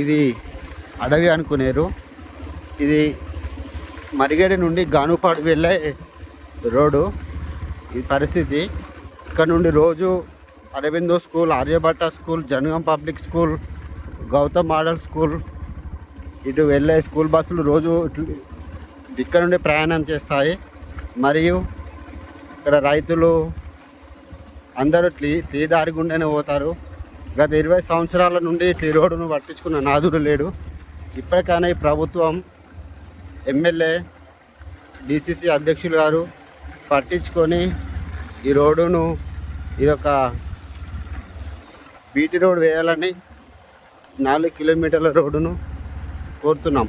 ఇది అడవి అనుకునేరు. ఇది మరిగేడి నుండి గానుపాడు వెళ్ళే రోడ్డు. ఈ పరిస్థితి. ఇక్కడ నుండి రోజు Aurobindo school Aryabhatta school Jangaon public school Gautam model school ఇటు వెళ్ళే స్కూల్ బస్సులు రోజు ఇక్కడ నుండి ప్రయాణం చేస్తాయి. మరియు ఇక్కడ రైతులు అందరూ టీ టీ దారి గుండెనే పోతారు. గత ఇరవై సంవత్సరాల నుండి టీ రోడ్డును పట్టించుకున్న నాదుడు లేడు. ఇప్పటికైనా ఈ ప్రభుత్వం ఎమ్మెల్యే డిసిసి అధ్యక్షులు గారు పట్టించుకొని ఈ రోడ్డును ఇదొక బీటీ రోడ్ వేయాలని నాలుగు కిలోమీటర్ల రోడ్డును కోరుతున్నాం.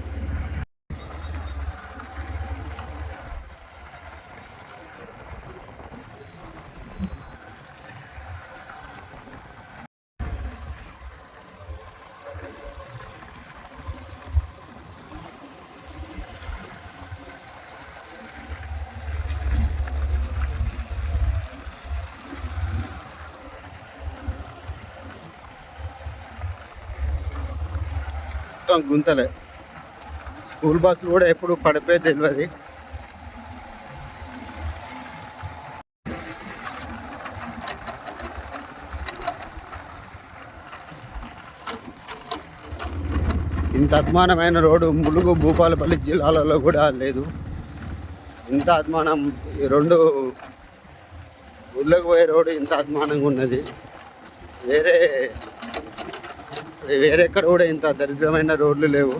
మొత్తం గుంతలే. స్కూల్ బస్సులు కూడా ఎప్పుడు పడిపోయి తెలియదు ఇంత అద్మానమైన రోడ్డు ములుగు భూపాలపల్లి జిల్లాలలో కూడా లేదు. ఇంత అద్మానం ఈ రెండు ఊళ్ళోకి పోయే రోడ్డు ఇంత అద్మానంగా ఉన్నది. వేరే వేరెక్కడ కూడా ఇంత దరిద్రమైన రోడ్లు లేవు.